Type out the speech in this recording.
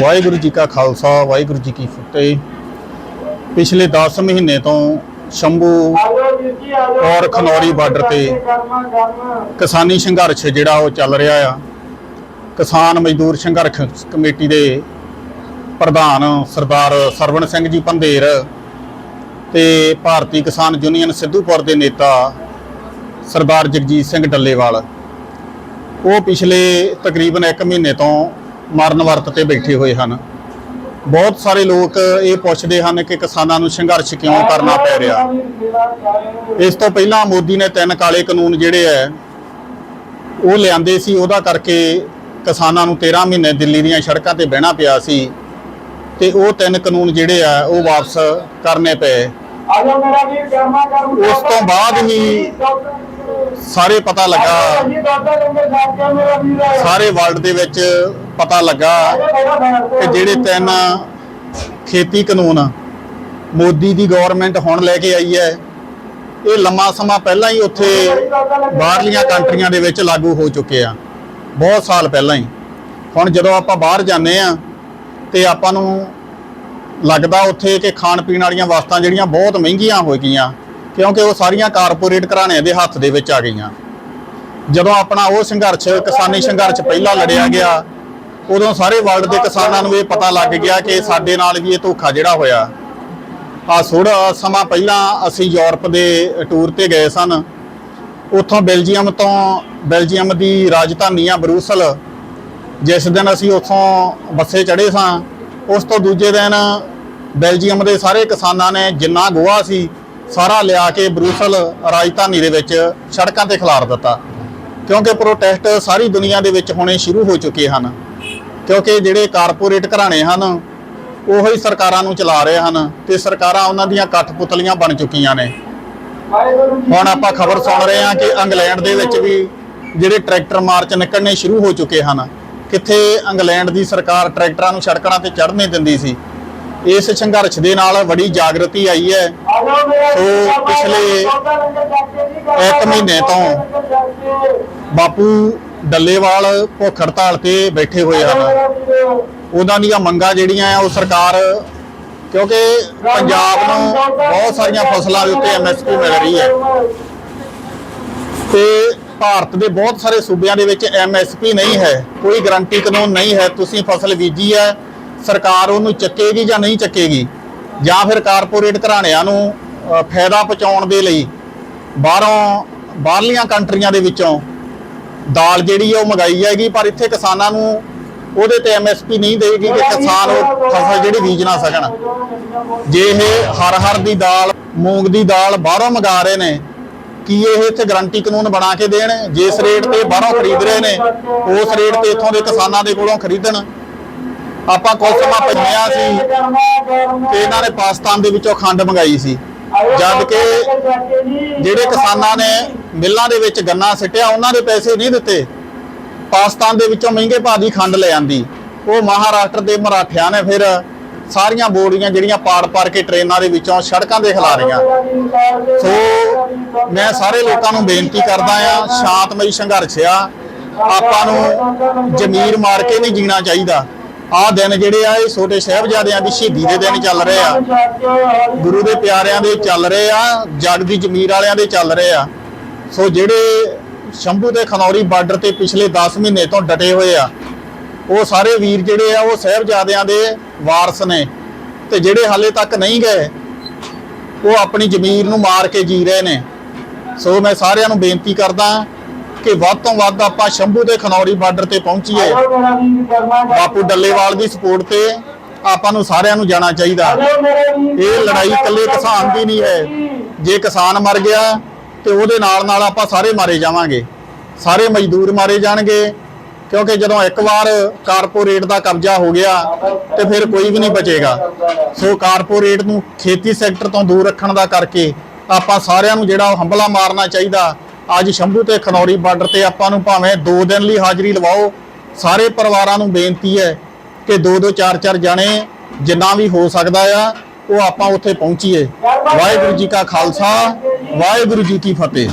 ਵਾਹਿਗੁਰੂ ਜੀ ਕਾ ਖਾਲਸਾ, ਵਾਹਿਗੁਰੂ ਜੀ ਕੀ ਫਤਿਹ। ਪਿਛਲੇ 10 ਮਹੀਨੇ ਤੋਂ ਸ਼ੰਭੂ ਔਰ ਖਨੌਰੀ ਬਾਰਡਰ ਤੇ ਕਿਸਾਨੀ ਸੰਘਰਸ਼ ਜਿਹੜਾ ਉਹ ਚੱਲ ਰਿਹਾ ਆ। ਕਿਸਾਨ ਮਜ਼ਦੂਰ ਸੰਘਰਸ਼ ਕਮੇਟੀ ਦੇ ਪ੍ਰਧਾਨ ਸਰਦਾਰ ਸਰਵਣ ਸਿੰਘ ਜੀ ਪੰਧੇਰ ਤੇ ਭਾਰਤੀ ਕਿਸਾਨ ਯੂਨੀਅਨ ਸਿੱਧੂਪੁਰ ਦੇ ਨੇਤਾ ਸਰਦਾਰ ਜਗਜੀਤ ਸਿੰਘ ਡੱਲੇਵਾਲ। ਉਹ ਪਿਛਲੇ ਤਕਰੀਬਨ 1 ਮਹੀਨੇ ਤੋਂ ਮਰਨ ਵਰਤ ਤੇ ਬੈਠੇ ਹੋਏ ਹਨ। ਬਹੁਤ ਸਾਰੇ ਲੋਕ ਇਹ ਪੁੱਛਦੇ ਹਨ ਕਿ ਕਿਸਾਨਾਂ ਨੂੰ ਸੰਘਰਸ਼ ਕਿਉਂ ਕਰਨਾ ਪੈ ਰਿਹਾ? ਇਸ ਤੋਂ ਪਹਿਲਾਂ ਮੋਦੀ ਨੇ ਤਿੰਨ ਕਾਲੇ ਕਾਨੂੰਨ ਜਿਹੜੇ ਐ, ਉਹ ਲਿਆਂਦੇ ਸੀ। ਉਹਦਾ ਕਰਕੇ ਕਿਸਾਨਾਂ ਨੂੰ 13 ਮਹੀਨੇ ਦਿੱਲੀ ਦੀਆਂ ਸੜਕਾਂ ਤੇ ਬਹਿਣਾ ਪਿਆ ਸੀ ਤੇ ਉਹ ਤਿੰਨ ਕਾਨੂੰਨ ਜਿਹੜੇ ਆ ਉਹ ਵਾਪਸ ਕਰਨੇ ਪਏ। ਉਸ ਤੋਂ ਬਾਅਦ ਹੀ ਸਾਰੇ ਪਤਾ ਲੱਗਾ, ਸਾਰੇ ਵਰਲਡ ਦੇ ਵਿੱਚ ਪਤਾ ਲੱਗਾ ਕਿ ਜਿਹੜੇ ਤਿੰਨ ਖੇਤੀ ਕਾਨੂੰਨ ਮੋਦੀ ਦੀ ਗਵਰਨਮੈਂਟ ਹੁਣ ਲੈ ਕੇ ਆਈ ਹੈ, ਇਹ ਲੰਮਾ ਸਮਾਂ ਪਹਿਲਾਂ ਹੀ ਉੱਥੇ ਬਾਹਰਲੀਆਂ ਕੰਟਰੀਆਂ ਦੇ ਵਿੱਚ ਲਾਗੂ ਹੋ ਚੁੱਕੇ ਆ, ਬਹੁਤ ਸਾਲ ਪਹਿਲਾਂ ਹੀ। ਹੁਣ ਜਦੋਂ ਆਪਾਂ ਬਾਹਰ ਜਾਂਦੇ ਆ ਤੇ ਆਪਾਂ ਨੂੰ ਲੱਗਦਾ ਉੱਥੇ ਕਿ ਖਾਣ ਪੀਣ ਵਾਲੀਆਂ ਵਸਤਾਂ ਜਿਹੜੀਆਂ ਬਹੁਤ ਮਹਿੰਗੀਆਂ ਹੋ ਗਈਆਂ, ਕਿਉਂਕਿ ਉਹ ਸਾਰੀਆਂ ਕਾਰਪੋਰੇਟ ਘਰਾਣਿਆਂ ਦੇ ਹੱਥ ਦੇ ਵਿੱਚ ਆ ਗਈਆਂ। ਜਦੋਂ ਆਪਣਾ ਉਹ ਸੰਘਰਸ਼, ਕਿਸਾਨੀ ਸੰਘਰਸ਼ ਪਹਿਲਾਂ ਲੜਿਆ ਗਿਆ ਉਦੋਂ ਸਾਰੇ ਵਰਲਡ ਦੇ ਕਿਸਾਨਾਂ ਨੂੰ ਇਹ ਪਤਾ ਲੱਗ ਗਿਆ ਕਿ ਸਾਡੇ ਨਾਲ ਵੀ ਇਹ ਧੋਖਾ ਜਿਹੜਾ ਹੋਇਆ। ਆ ਥੋੜਾ ਸਮਾਂ ਪਹਿਲਾਂ ਅਸੀਂ ਯੂਰਪ ਦੇ ਟੂਰ ਤੇ ਗਏ ਸਨ। ਉੱਥੋਂ ਬੈਲਜੀਅਮ ਤੋਂ ਬੈਲਜੀਅਮ ਦੀ ਰਾਜਧਾਨੀ ਆ ਬਰੂਸਲ। ਜਿਸ ਦਿਨ ਅਸੀਂ ਉੱਥੋਂ ਬੱਸੇ ਚੜ੍ਹੇ ਸਾਂ, ਉਸ ਤੋਂ ਦੂਜੇ ਦਿਨ ਬੈਲਜੀਅਮ ਦੇ ਸਾਰੇ ਕਿਸਾਨਾਂ ਨੇ ਜਿੰਨਾ ਗੋਹਾ ਸੀ, ਸਾਰਾ ਲਿਆ ਕੇ ਬਰੂਸਲ ਰਾਜਧਾਨੀ ਦੇ ਵਿੱਚ ਸੜਕਾਂ ਤੇ ਖਿਲਾਰ ਦਿੱਤਾ। ਕਿਉਂਕਿ ਪ੍ਰੋਟੈਸਟ ਸਾਰੀ ਦੁਨੀਆ ਦੇ ਵਿੱਚ ਹੋਣੇ ਸ਼ੁਰੂ ਹੋ ਚੁੱਕੇ ਹਨ। ਕਿਉਂਕਿ ਜਿਹੜੇ ਕਾਰਪੋਰੇਟ ਘਰਾਣੇ ਹਨ, ਉਹੋ ਹੀ ਸਰਕਾਰਾਂ ਨੂੰ ਚਲਾ ਰਹੇ ਹਨ ਤੇ ਸਰਕਾਰਾਂ ਉਹਨਾਂ ਦੀਆਂ ਕਠਪੁਤਲੀਆਂ ਬਣ ਚੁੱਕੀਆਂ ਨੇ। ਹੁਣ ਆਪਾਂ ਖਬਰ ਸੁਣ ਰਹੇ ਹਾਂ ਕਿ ਇੰਗਲੈਂਡ ਦੇ ਵਿੱਚ ਵੀ ਜਿਹੜੇ ਟਰੈਕਟਰ ਮਾਰਚ ਨਿਕਲਣੇ ਸ਼ੁਰੂ ਹੋ ਚੁੱਕੇ ਹਨ, ਕਿੱਥੇ ਇੰਗਲੈਂਡ ਦੀ ਸਰਕਾਰ ਟਰੈਕਟਰਾਂ ਨੂੰ ਸੜਕਾਂ ਤੇ ਚੜ੍ਹਨੇ ਦਿੰਦੀ ਸੀ। ਇਸ ਸੰਘਰਸ਼ ਦੇ ਨਾਲ ਬੜੀ ਜਾਗਰਤੀ ਆਈ ਹੈ। ਸੋ ਪਿਛਲੇ ਇੱਕ ਮਹੀਨੇ ਤੋਂ ਬਾਪੂ ਡੱਲੇਵਾਲ ਭੁੱਖ ਹੜਤਾਲ ਤੇ ਬੈਠੇ ਹੋਏ ਹਨ। ਉਹਨਾਂ ਦੀਆਂ ਮੰਗਾਂ ਜਿਹੜੀਆਂ ਆ, ਉਹ ਸਰਕਾਰ ਕਿਉਂਕਿ ਪੰਜਾਬ ਨੂੰ ਬਹੁਤ ਸਾਰੀਆਂ ਫਸਲਾਂ ਦੇ ਉੱਤੇ ਐਮਐਸਪੀ ਮਿਲ ਰਹੀ ਹੈ। ਤੇ ਭਾਰਤ ਦੇ ਬਹੁਤ ਸਾਰੇ ਸੂਬਿਆਂ ਦੇ ਵਿੱਚ ਐਮਐਸਪੀ ਨਹੀਂ ਹੈ। ਕੋਈ ਗਾਰੰਟੀ ਕਾਨੂੰਨ ਨਹੀਂ ਹੈ, ਤੁਸੀਂ ਫਸਲ ਬੀਜੀ ਹੈ, ਸਰਕਾਰ ਉਹਨੂੰ ਚੱਕੇਗੀ ਜਾਂ ਨਹੀਂ ਚੱਕੇਗੀ? ਜਾਂ ਫਿਰ ਕਾਰਪੋਰੇਟ ਘਰਾਣਿਆਂ ਨੂੰ ਫਾਇਦਾ ਪਹੁੰਚਾਉਣ ਦੇ ਲਈ ਬਾਹਰੋਂ, ਬਾਹਰਲੀਆਂ ਕੰਟਰੀਆਂ ਦੇ ਵਿੱਚੋਂ ਦਾਲ ਜਿਹੜੀ ਹੈ ਉਹ ਮੰਗਾਈ ਜਾਏਗੀ, ਪਰ ਇੱਥੇ ਕਿਸਾਨਾਂ ਨੂੰ ਉਹਦੇ ਤੇ ਐਮਐਸਪੀ ਨਹੀਂ ਦੇਗੀ ਕਿ ਕਿਸਾਨ ਉਹ ਫਸਲ ਜਿਹੜੀ ਬੀਜ ਨਾ ਸਕਣ। ਜੇ ਇਹ ਹਰ ਹਰ ਦੀ ਦਾਲ, ਮੂੰਗ ਦੀ ਦਾਲ ਬਾਹਰੋਂ ਮੰਗਾ ਰਹੇ ਨੇ, ਕੀ ਇਹ ਇੱਥੇ ਗਾਰੰਟੀ ਕਾਨੂੰਨ ਬਣਾ ਕੇ ਦੇਣ? ਜਿਸ ਰੇਟ ਤੇ ਬਾਹਰੋਂ ਖਰੀਦ ਰਹੇ ਨੇ, ਉਸ ਰੇਟ ਤੇ ਇੱਥੋਂ ਦੇ ਕਿਸਾਨਾਂ ਦੇ ਕੋਲੋਂ ਖਰੀਦਣ। ਆਪਾਂ ਕੁਝ ਸਮਾਂ ਪਹਿਲਾਂ ਸੀ ਕਿ ਇਹਨਾਂ ਨੇ ਪਾਕਿਸਤਾਨ ਦੇ ਵਿੱਚੋਂ ਖੰਡ ਮੰਗਾਈ ਸੀ। ਜਦ ਕਿ ਜਿਹੜੇ ਕਿਸਾਨਾਂ ਨੇ ਮਿੱਲਾਂ ਦੇ ਵਿੱਚ ਗੰਨਾ ਸਿੱਟਿਆ, ਉਹਨਾਂ ਦੇ ਪੈਸੇ ਨਹੀਂ ਦਿੱਤੇ। ਪਾਕਿਸਤਾਨ ਦੇ ਵਿੱਚੋਂ ਮਹਿੰਗੇ ਭਾਅ ਦੀ ਖੰਡ ਲੈ ਆਂਦੀ। ਉਹ ਮਹਾਰਾਸ਼ਟਰ ਦੇ ਮਰਾਠਿਆਂ ਨੇ ਫਿਰ ਸਾਰੀਆਂ ਬੋਰੀਆਂ ਜਿਹੜੀਆਂ ਪਾੜ ਪਾੜ ਕੇ ਟ੍ਰੇਨਾਂ ਦੇ ਵਿੱਚੋਂ ਸੜਕਾਂ ਤੇ ਖਿਲਾ ਰਹੀਆਂ। ਸੋ ਮੈਂ ਸਾਰੇ ਲੋਕਾਂ ਨੂੰ ਬੇਨਤੀ ਕਰਦਾ ਆ, ਸ਼ਾਂਤਮਈ ਸੰਘਰਸ਼ ਆ। ਆਪਾਂ ਨੂੰ ਜ਼ਮੀਰ ਮਾਰ ਕੇ ਨਹੀਂ ਜੀਣਾ ਚਾਹੀਦਾ। ਆਹ ਦਿਨ ਜਿਹੜੇ ਆ, ਇਹ ਛੋਟੇ ਸਾਹਿਬਜ਼ਾਦਿਆਂ ਦੀ ਸ਼ਹੀਦੀ ਦੇ ਦਿਨ ਚੱਲ ਰਹੇ ਆ। ਗੁਰੂ ਦੇ ਪਿਆਰਿਆਂ ਦੇ ਚੱਲ ਰਹੇ ਆ, ਜਗ ਦੀ ਜ਼ਮੀਰ ਵਾਲਿਆਂ ਦੇ ਚੱਲ ਰਹੇ ਆ। ਸੋ ਜਿਹੜੇ ਸ਼ੰਭੂ ਤੇ ਖਨੌਰੀ ਬਾਰਡਰ ਤੇ ਪਿਛਲੇ 10 ਮਹੀਨੇ ਤੋਂ ਡਟੇ ਹੋਏ ਆ, ਉਹ ਸਾਰੇ ਵੀਰ ਜਿਹੜੇ ਆ, ਉਹ ਸਾਹਿਬਜ਼ਾਦਿਆਂ ਦੇ ਵਾਰਸ ਨੇ ਤੇ ਜਿਹੜੇ ਹਾਲੇ ਤੱਕ ਨਹੀਂ ਗਏ, ਉਹ ਆਪਣੀ ਜ਼ਮੀਰ ਨੂੰ ਮਾਰ ਕੇ ਜੀ ਰਹੇ ਨੇ। ਸੋ ਮੈਂ ਸਾਰਿਆਂ ਨੂੰ ਬੇਨਤੀ ਕਰਦਾ ਕਿ ਵੱਧ ਤੋਂ ਵੱਧ ਆਪਾਂ ਸ਼ੰਭੂ ਤੇ ਖਨੌਰੀ ਬਾਰਡਰ ਤੇ ਪਹੁੰਚੀਏ। ਬਾਪੂ ਡੱਲੇਵਾਲ ਦੀ ਸਪੋਰਟ ਤੇ ਆਪਾਂ ਨੂੰ ਸਾਰਿਆਂ ਨੂੰ ਜਾਣਾ ਚਾਹੀਦਾ। ਇਹ ਲੜਾਈ ਇਕੱਲੇ ਕਿਸਾਨ ਦੀ ਨਹੀਂ ਹੈ। ਜੇ ਕਿਸਾਨ ਮਰ ਗਿਆ ਤੇ ਉਹਦੇ ਨਾਲ ਨਾਲ ਆਪਾਂ ਸਾਰੇ ਮਾਰੇ ਜਾਵਾਂਗੇ। ਸਾਰੇ ਮਜ਼ਦੂਰ ਮਾਰੇ ਜਾਣਗੇ, ਕਿਉਂਕਿ ਜਦੋਂ ਇੱਕ ਵਾਰ ਕਾਰਪੋਰੇਟ ਦਾ ਕਬਜ਼ਾ ਹੋ ਗਿਆ, ਤੇ ਫਿਰ ਕੋਈ ਵੀ ਨਹੀਂ ਬਚੇਗਾ। ਸੋ ਕਾਰਪੋਰੇਟ ਨੂੰ ਖੇਤੀ ਸੈਕਟਰ ਤੋਂ ਦੂਰ ਰੱਖਣ ਦਾ ਕਰਕੇ ਆਪਾਂ ਸਾਰਿਆਂ ਨੂੰ ਜਿਹੜਾ ਉਹ ਹੰਬਲਾ ਮਾਰਨਾ ਚਾਹੀਦਾ, ਅੱਜ ਸ਼ੰਭੂ ਤੇ ਖਨੌਰੀ ਬਾਰਡਰ ਤੇ ਆਪਾਂ ਨੂੰ ਭਾਵੇਂ 2 ਦਿਨ ਲਈ ਹਾਜ਼ਰੀ ਲਵਾਓ, ਸਾਰੇ ਪਰਿਵਾਰਾਂ ਨੂੰ ਬੇਨਤੀ ਹੈ ਕਿ ਦੋ ਦੋ ਚਾਰ ਚਾਰ ਜਾਣੇ ਜਿੰਨਾ ਵੀ ਹੋ ਸਕਦਾ ਆ ਉਹ ਆਪਾਂ ਉੱਥੇ ਪਹੁੰਚੀਏ। ਵਾਹਿਗੁਰੂ ਜੀ ਕਾ ਖਾਲਸਾ ਵਾਹਿਗੁਰੂ ਜੀ ਕੀ ਫਤਿਹ।